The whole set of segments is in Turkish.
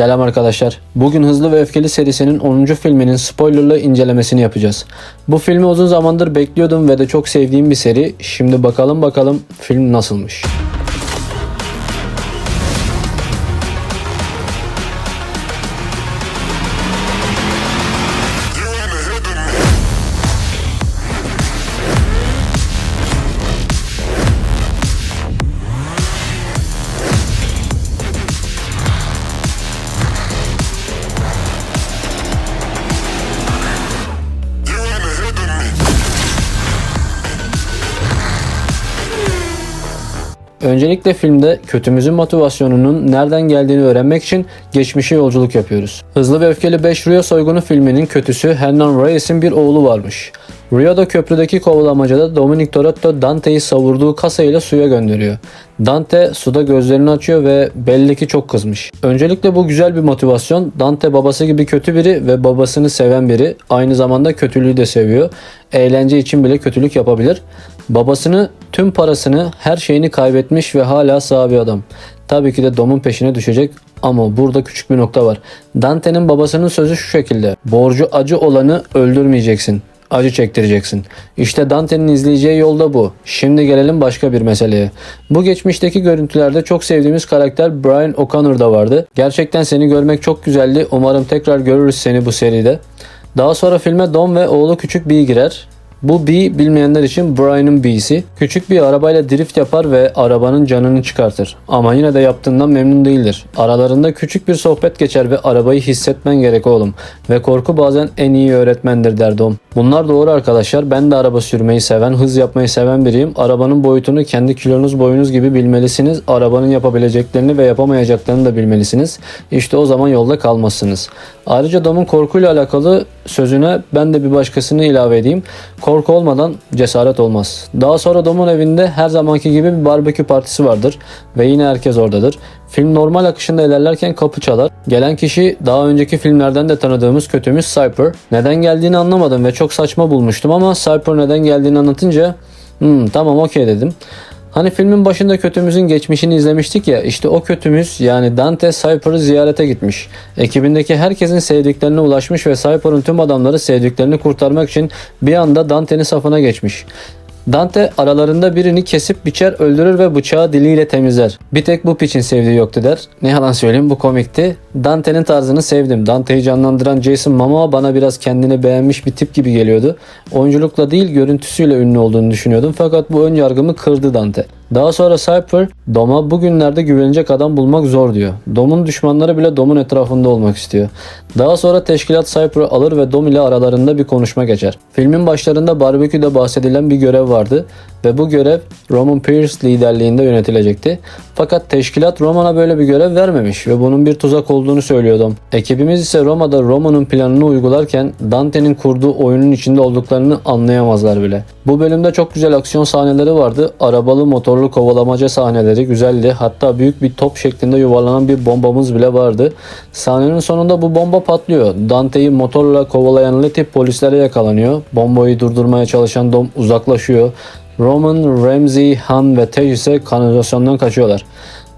Selam arkadaşlar. Bugün Hızlı ve Öfkeli serisinin 10. filminin spoilerlı incelemesini yapacağız. Bu filmi uzun zamandır bekliyordum ve de çok sevdiğim bir seri. Şimdi bakalım bakalım film nasılmış. Öncelikle filmde kötümüzün motivasyonunun nereden geldiğini öğrenmek için geçmişe yolculuk yapıyoruz. Hızlı ve Öfkeli 5 Rio soygunu filminin kötüsü Hernan Reyes'in bir oğlu varmış. Rio'da köprüdeki kovalamacada Dominic Toretto Dante'yi savurduğu kasayla suya gönderiyor. Dante suda gözlerini açıyor ve belli ki çok kızmış. Öncelikle bu güzel bir motivasyon. Dante babası gibi kötü biri ve babasını seven biri. Aynı zamanda kötülüğü de seviyor. Eğlence için bile kötülük yapabilir. Babasını, tüm parasını, her şeyini kaybetmiş ve hala sağ bir adam. Tabii ki de Dom'un peşine düşecek ama burada küçük bir nokta var. Dante'nin babasının sözü şu şekilde. Borcu acı olanı öldürmeyeceksin. Acı çektireceksin. İşte Dante'nin izleyeceği yolda bu. Şimdi gelelim başka bir meseleye. Bu geçmişteki görüntülerde çok sevdiğimiz karakter Brian O'Connor da vardı. Gerçekten seni görmek çok güzeldi. Umarım tekrar görürüz seni bu seride. Daha sonra filme Dom ve oğlu küçük Bee girer. Bu Bee bilmeyenler için Brian'ın B'si. Küçük bir arabayla drift yapar ve arabanın canını çıkartır. Ama yine de yaptığından memnun değildir. Aralarında küçük bir sohbet geçer ve arabayı hissetmen gerek oğlum. Ve korku bazen en iyi öğretmendir der Dom. Bunlar doğru arkadaşlar. Ben de araba sürmeyi seven, hız yapmayı seven biriyim. Arabanın boyutunu kendi kilonuz boyunuz gibi bilmelisiniz. Arabanın yapabileceklerini ve yapamayacaklarını da bilmelisiniz. İşte o zaman yolda kalmazsınız. Ayrıca Dom'un korkuyla alakalı sözüne ben de bir başkasını ilave edeyim. Olmadan cesaret olmaz. Daha sonra Dom'un evinde her zamanki gibi bir barbekü partisi vardır ve yine herkes oradadır. Film normal akışında ilerlerken kapı çalar. Gelen kişi daha önceki filmlerden de tanıdığımız kötümüz Cypher. Neden geldiğini anlamadım ve çok saçma bulmuştum ama Cypher neden geldiğini anlatınca hmm, tamam okey dedim. Hani filmin başında kötümüzün geçmişini izlemiştik ya işte o kötümüz yani Dante Cypher'ı ziyarete gitmiş. Ekibindeki herkesin sevdiklerine ulaşmış ve Cypher'ın tüm adamları sevdiklerini kurtarmak için bir anda Dante'nin safına geçmiş. Dante aralarında birini kesip biçer öldürür ve bıçağı diliyle temizler. Bir tek bu piçin sevdiği yoktu der. Ne yalan söyleyeyim bu komikti. Dante'nin tarzını sevdim. Dante'yi canlandıran Jason Momoa bana biraz kendini beğenmiş bir tip gibi geliyordu. Oyunculukla değil görüntüsüyle ünlü olduğunu düşünüyordum fakat bu ön yargımı kırdı Dante. Daha sonra Cypher, Dom'a bugünlerde güvenilecek adam bulmak zor diyor. Dom'un düşmanları bile Dom'un etrafında olmak istiyor. Daha sonra teşkilat Cypher'ı alır ve Dom ile aralarında bir konuşma geçer. Filmin başlarında barbeküde bahsedilen bir görev vardı ve bu görev Roman Pierce liderliğinde yönetilecekti. Fakat teşkilat Roman'a böyle bir görev vermemiş ve bunun bir tuzak olduğunu söylüyordum. Ekibimiz ise Roma'da Roman'ın planını uygularken Dante'nin kurduğu oyunun içinde olduklarını anlayamazlar bile. Bu bölümde çok güzel aksiyon sahneleri vardı. Arabalı motorlu kovalamaca sahneleri güzeldi. Hatta büyük bir top şeklinde yuvarlanan bir bombamız bile vardı. Sahnenin sonunda bu bomba patlıyor. Dante'yi motorla kovalayan Letty polislere yakalanıyor. Bombayı durdurmaya çalışan Dom uzaklaşıyor. Roman, Ramsey, Han ve Tej ise kanalizasyondan kaçıyorlar.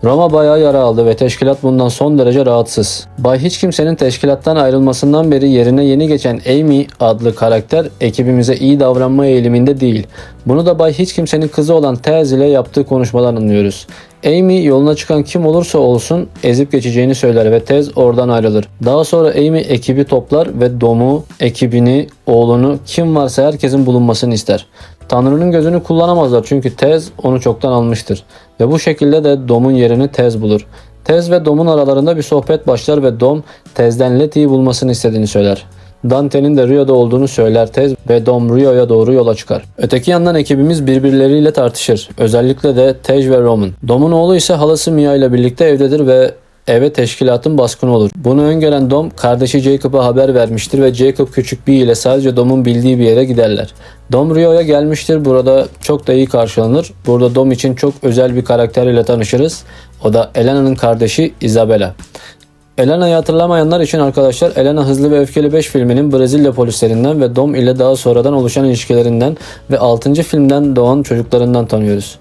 Roma bayağı yara aldı ve teşkilat bundan son derece rahatsız. Bay hiç kimsenin teşkilattan ayrılmasından beri yerine yeni geçen Amy adlı karakter ekibimize iyi davranma eğiliminde değil. Bunu da Bay hiç kimsenin kızı olan Tez ile yaptığı konuşmadan anlıyoruz. Amy yoluna çıkan kim olursa olsun ezip geçeceğini söyler ve Tez oradan ayrılır. Daha sonra Amy ekibi toplar ve Dom'u, ekibini, oğlunu kim varsa herkesin bulunmasını ister. Tanrı'nın gözünü kullanamazlar çünkü Tez onu çoktan almıştır. Ve bu şekilde de Dom'un yerini Tez bulur. Tez ve Dom'un aralarında bir sohbet başlar ve Dom Tez'den Letty'yi bulmasını istediğini söyler. Dante'nin de Rio'da olduğunu söyler Tez ve Dom Rio'ya doğru yola çıkar. Öteki yandan ekibimiz birbirleriyle tartışır. Özellikle de Tej ve Roman. Dom'un oğlu ise halası Mia ile birlikte evdedir ve eve teşkilatın baskını olur. Bunu öngören Dom kardeşi Jacob'a haber vermiştir ve Jacob küçük bir ile sadece Dom'un bildiği bir yere giderler. Dom Rio'ya gelmiştir. Burada çok da iyi karşılanır. Burada Dom için çok özel bir karakter ile tanışırız. O da Elena'nın kardeşi Isabella. Elena'yı hatırlamayanlar için arkadaşlar Elena Hızlı ve Öfkeli 5 filminin Brezilya polislerinden ve Dom ile daha sonradan oluşan ilişkilerinden ve 6. filmden doğan çocuklarından tanıyoruz.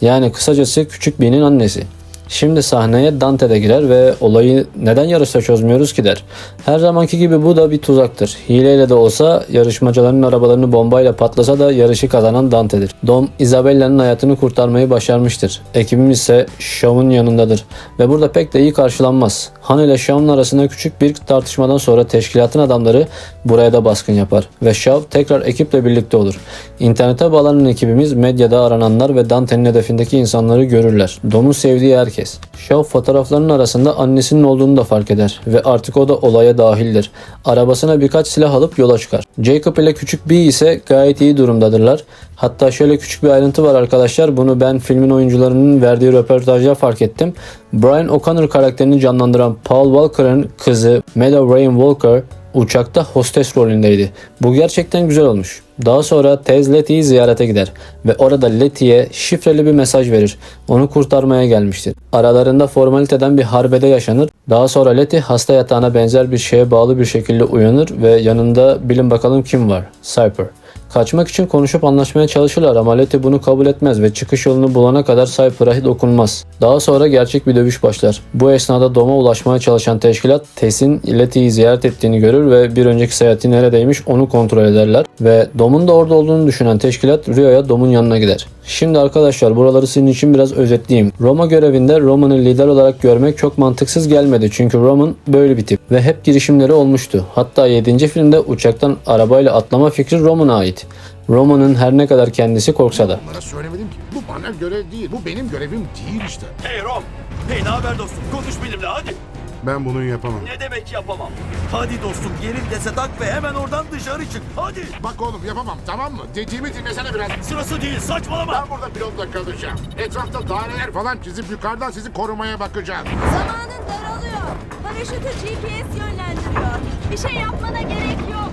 Yani kısacası Küçük B'nin annesi. Şimdi sahneye Dante de girer ve olayı neden yarışta çözmüyoruz ki der. Her zamanki gibi bu da bir tuzaktır. Hileyle de olsa yarışmacıların arabalarını bombayla patlasa da yarışı kazanan Dante'dir. Dom, Isabella'nın hayatını kurtarmayı başarmıştır. Ekibimiz ise Shaw'un yanındadır ve burada pek de iyi karşılanmaz. Han ile Shaw'un arasında küçük bir tartışmadan sonra teşkilatın adamları buraya da baskın yapar ve Shaw tekrar ekiple birlikte olur. İnternete bağlanan ekibimiz medyada arananlar ve Dante'nin hedefindeki insanları görürler. Dom'un sevdiği herkes. Shaw fotoğraflarının arasında annesinin olduğunu da fark eder ve artık o da olaya dahildir. Arabasına birkaç silah alıp yola çıkar. Jacob ile küçük B ise gayet iyi durumdadırlar. Hatta şöyle küçük bir ayrıntı var arkadaşlar. Bunu ben filmin oyuncularının verdiği röportajda fark ettim. Brian O'Connor karakterini canlandıran Paul Walker'ın kızı Meadow Rain Walker uçakta hostes rolündeydi. Bu gerçekten güzel olmuş. Daha sonra Tez Letty'yi ziyarete gider ve orada Letty'ye şifreli bir mesaj verir. Onu kurtarmaya gelmiştir. Aralarında formaliteden bir harbede yaşanır. Daha sonra Letty hasta yatağına benzer bir şeye bağlı bir şekilde uyanır ve yanında bilin bakalım kim var? Cypher. Kaçmak için konuşup anlaşmaya çalışırlar ama Letty bunu kabul etmez ve çıkış yolunu bulana kadar Cypher'a dokunmaz. Daha sonra gerçek bir dövüş başlar. Bu esnada Dom'a ulaşmaya çalışan teşkilat Tess'in Letty'yi ziyaret ettiğini görür ve bir önceki seyahati neredeymiş onu kontrol ederler ve Dom'un da orada olduğunu düşünen teşkilat Rio'ya Dom'un yanına gider. Şimdi arkadaşlar buraları sizin için biraz özetleyeyim. Roma görevinde Roman'ı lider olarak görmek çok mantıksız gelmedi çünkü Roman böyle bir tip ve hep girişimleri olmuştu. Hatta 7. filmde uçaktan arabayla atlama fikri Roman'a ait. Roman'ın her ne kadar kendisi korksa da. Onlara söylemedim ki. Bu bana göre değil. Bu benim görevim değil işte. Hey Rom! Hey ne haber dostum? Konuş benimle hadi. Ben bunu yapamam. Ne demek yapamam? Hadi dostum geri vitese tak ve hemen oradan dışarı çık. Hadi. Bak oğlum yapamam tamam mı? Dediğimi dinlesene biraz. Sırası değil saçmalama. Ben burada pilotta kalacağım. Etrafta daireler falan çizip yukarıdan sizi korumaya bakacağım. Zamanın daralıyor. Paraşütü GPS yönlendiriyor. Bir şey yapmana gerek yok.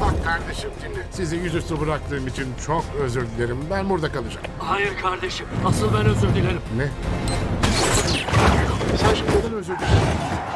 Bak kardeşim dinle. Sizi yüzüstü bıraktığım için çok özür dilerim. Ben burada kalacağım. Hayır kardeşim. Asıl ben özür dilerim. Ne? Sen şimdi neden özür dilerim?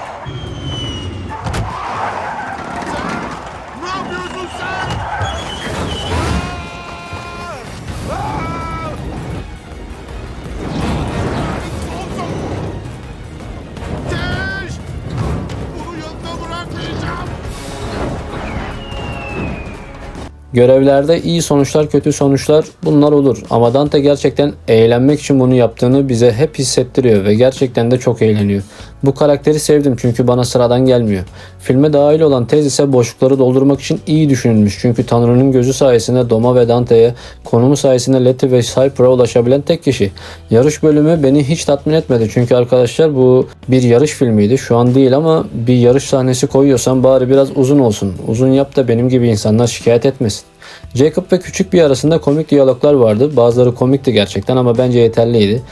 Görevlerde iyi sonuçlar kötü sonuçlar bunlar olur ama Dante gerçekten eğlenmek için bunu yaptığını bize hep hissettiriyor ve gerçekten de çok eğleniyor. Bu karakteri sevdim çünkü bana sıradan gelmiyor. Filme dahil olan tez ise boşlukları doldurmak için iyi düşünülmüş çünkü Tanrı'nın gözü sayesinde Doma ve Dante'ye, konumu sayesinde Letty ve Cypher'a ulaşabilen tek kişi. Yarış bölümü beni hiç tatmin etmedi çünkü arkadaşlar bu bir yarış filmiydi. Şu an değil ama bir yarış sahnesi koyuyorsan bari biraz uzun olsun. Uzun yap da benim gibi insanlar şikayet etmesin. Jacob ve Küçük bir arasında komik diyaloglar vardı. Bazıları komikti gerçekten ama bence yeterliydi.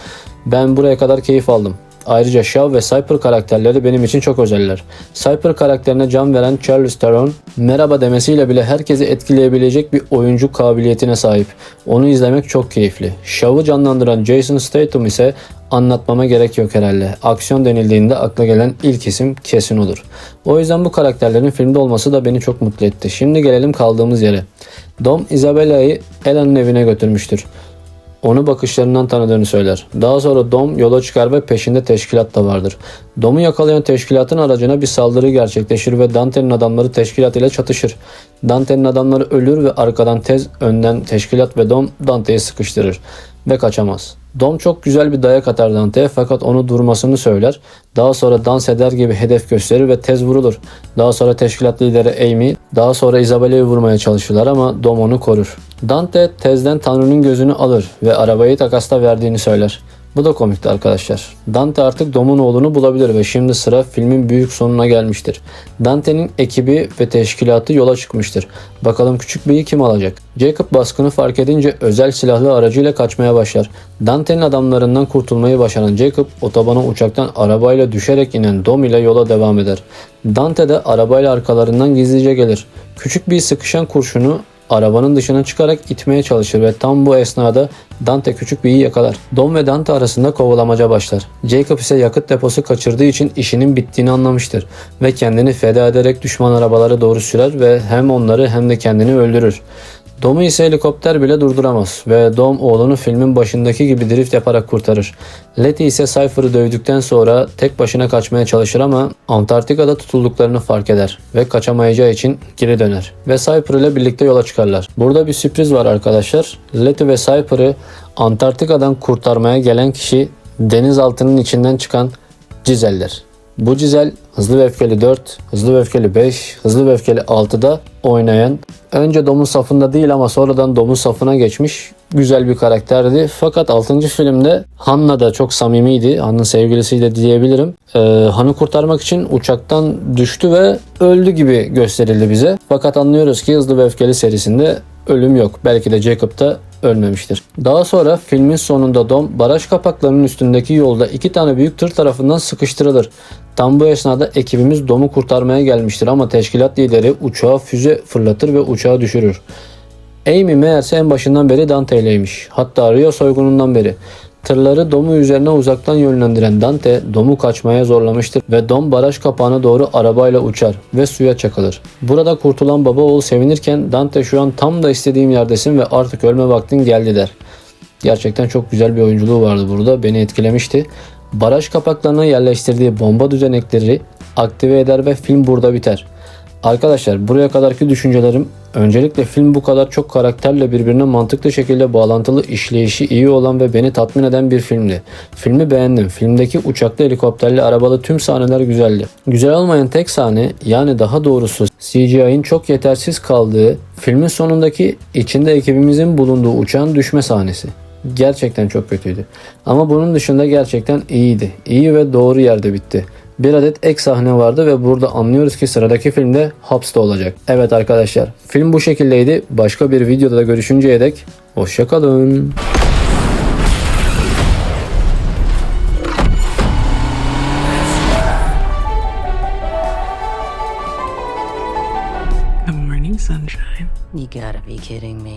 Ben buraya kadar keyif aldım. Ayrıca Shaw ve Cypher karakterleri benim için çok özeller. Cypher karakterine can veren Charles Theron, merhaba demesiyle bile herkesi etkileyebilecek bir oyuncu kabiliyetine sahip. Onu izlemek çok keyifli. Shaw'ı canlandıran Jason Statham ise anlatmama gerek yok herhalde. Aksiyon denildiğinde akla gelen ilk isim kesin olur. O yüzden bu karakterlerin filmde olması da beni çok mutlu etti. Şimdi gelelim kaldığımız yere. Dom Isabella'yı Ela'nın evine götürmüştür. Onu bakışlarından tanıdığını söyler. Daha sonra Dom yola çıkar ve peşinde teşkilat da vardır. Dom'u yakalayan teşkilatın aracına bir saldırı gerçekleşir ve Dante'nin adamları teşkilat ile çatışır. Dante'nin adamları ölür ve arkadan tez önden teşkilat ve Dom Dante'yi sıkıştırır ve kaçamaz. Dom çok güzel bir dayak atar Dante'ye fakat onu durmasını söyler. Daha sonra dans eder gibi hedef gösterir ve tez vurulur. Daha sonra teşkilat lideri Amy, daha sonra Isabella'yı vurmaya çalışırlar ama Dom onu korur. Dante tezden Tanrı'nın gözünü alır ve arabayı takasta verdiğini söyler. Bu da komikti arkadaşlar. Dante artık Dom'un oğlunu bulabilir ve şimdi sıra filmin büyük sonuna gelmiştir. Dante'nin ekibi ve teşkilatı yola çıkmıştır. Bakalım küçük beyi kim alacak? Jacob baskını fark edince özel silahlı aracıyla kaçmaya başlar. Dante'nin adamlarından kurtulmayı başaran Jacob otobana uçaktan arabayla düşerek inen Dom ile yola devam eder. Dante de arabayla arkalarından gizlice gelir. Küçük bir sıkışan kurşunu arabanın dışına çıkarak itmeye çalışır ve tam bu esnada Dante küçük bir yakalar. Dom ve Dante arasında kovalamaca başlar. Jacob ise yakıt deposu kaçırdığı için işinin bittiğini anlamıştır ve kendini feda ederek düşman arabalara doğru sürer ve hem onları hem de kendini öldürür. Dom'u ise helikopter bile durduramaz ve Dom oğlunu filmin başındaki gibi drift yaparak kurtarır. Letty ise Cypher'ı dövdükten sonra tek başına kaçmaya çalışır ama Antarktika'da tutulduklarını fark eder ve kaçamayacağı için geri döner ve Cypher ile birlikte yola çıkarlar. Burada bir sürpriz var arkadaşlar. Letty ve Cypher'ı Antarktika'dan kurtarmaya gelen kişi denizaltının içinden çıkan Cizel'dir. Bu Cizel Hızlı ve Öfkeli 4, Hızlı ve Öfkeli 5, Hızlı ve Öfkeli 6'da oynayan önce Dom'un safında değil ama sonradan Dom'un safına geçmiş güzel bir karakterdi. Fakat 6. filmde Han'la da çok samimiydi. Han'ın sevgilisiyle diyebilirim. Ee, Han'ı kurtarmak için uçaktan düştü ve öldü gibi gösterildi bize. Fakat anlıyoruz ki Hızlı ve Öfkeli serisinde ölüm yok. Belki de Jacob da ölmemiştir. Daha sonra filmin sonunda Dom baraj kapaklarının üstündeki yolda iki tane büyük tır tarafından sıkıştırılır. Tam bu esnada ekibimiz Dom'u kurtarmaya gelmiştir ama teşkilat lideri uçağa füze fırlatır ve uçağı düşürür. Amy meğerse en başından beri Dante'yleymiş. Hatta Rio soygunundan beri. Tırları Dom'u üzerine uzaktan yönlendiren Dante, Dom'u kaçmaya zorlamıştır ve Dom baraj kapağına doğru arabayla uçar ve suya çakılır. Burada kurtulan baba oğul sevinirken Dante şu an tam da istediğim yerdesin ve artık ölme vaktin geldi der. Gerçekten çok güzel bir oyunculuğu vardı burada. Beni etkilemişti. Baraj kapaklarına yerleştirdiği bomba düzenekleri aktive eder ve film burada biter. Arkadaşlar buraya kadarki düşüncelerim öncelikle film bu kadar çok karakterle birbirine mantıklı şekilde bağlantılı işleyişi iyi olan ve beni tatmin eden bir filmdi. Filmi beğendim. Filmdeki uçaklı helikopterli arabalı tüm sahneler güzeldi. Güzel olmayan tek sahne yani daha doğrusu CGI'nin çok yetersiz kaldığı filmin sonundaki içinde ekibimizin bulunduğu uçağın düşme sahnesi. Gerçekten çok kötüydü. Ama bunun dışında gerçekten iyiydi. İyi ve doğru yerde bitti. Bir adet ek sahne vardı ve burada anlıyoruz ki sıradaki filmde hapiste olacak. Evet arkadaşlar film bu şekildeydi. Başka bir videoda da görüşünceye dek hoşçakalın. Good morning, sunshine. You gotta be kidding me.